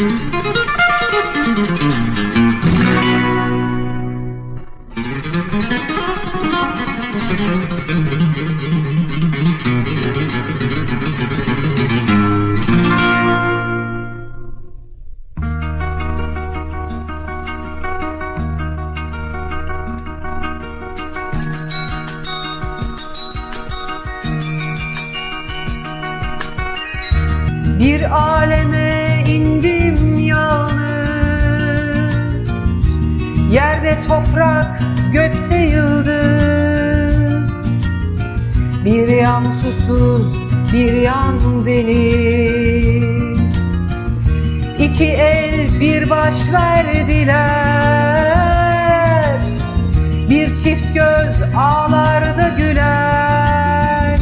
Bir aleme indim Yerde toprak, gökte yıldız. Bir yan susuz, bir yan deniz. İki el bir baş verdiler. Bir çift göz ağlarda güler.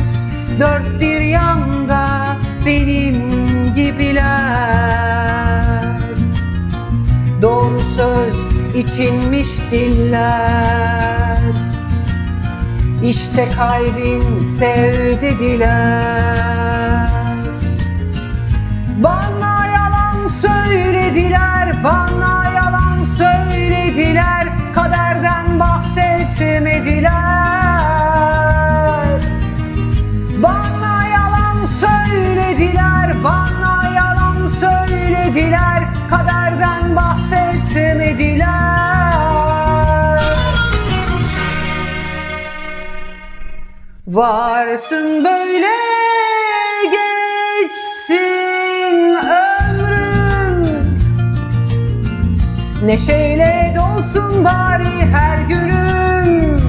Dört bir yanda benim gibiler içinmiş diller. İşte kalbin sev dediler Bana yalan söylediler, bana yalan söylediler. Kaderden bahsetmediler. Bana yalan söylediler, bana yalan söylediler Varsın böyle geçsin ömrüm Neşeyle dolsun bari her günüm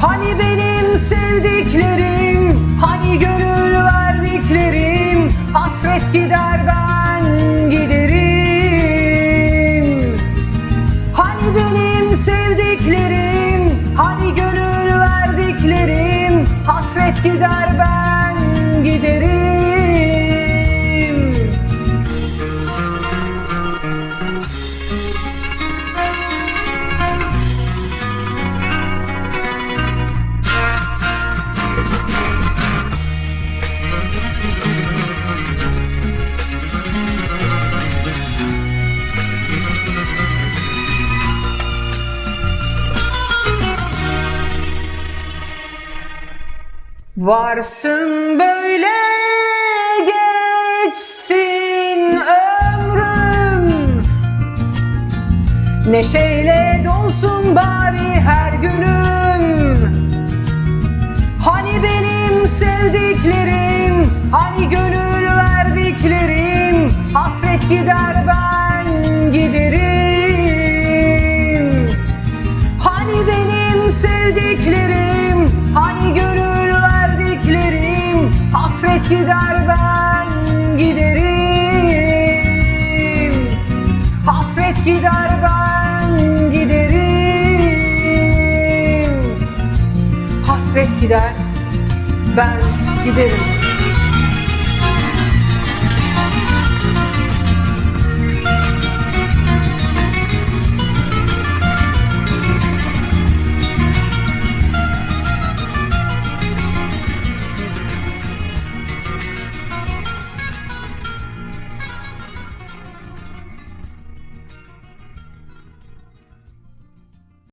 Hani benim sevdiklerim gider ben Varsın böyle geçsin ömrüm. Neşeyle dolsun bari her günüm. Hani benim sevdiklerim Hani gönül verdiklerim Hasret gider ben giderim. Hani benim sevdiklerim gider ben giderim. Hasret gider ben giderim. Hasret gider ben giderim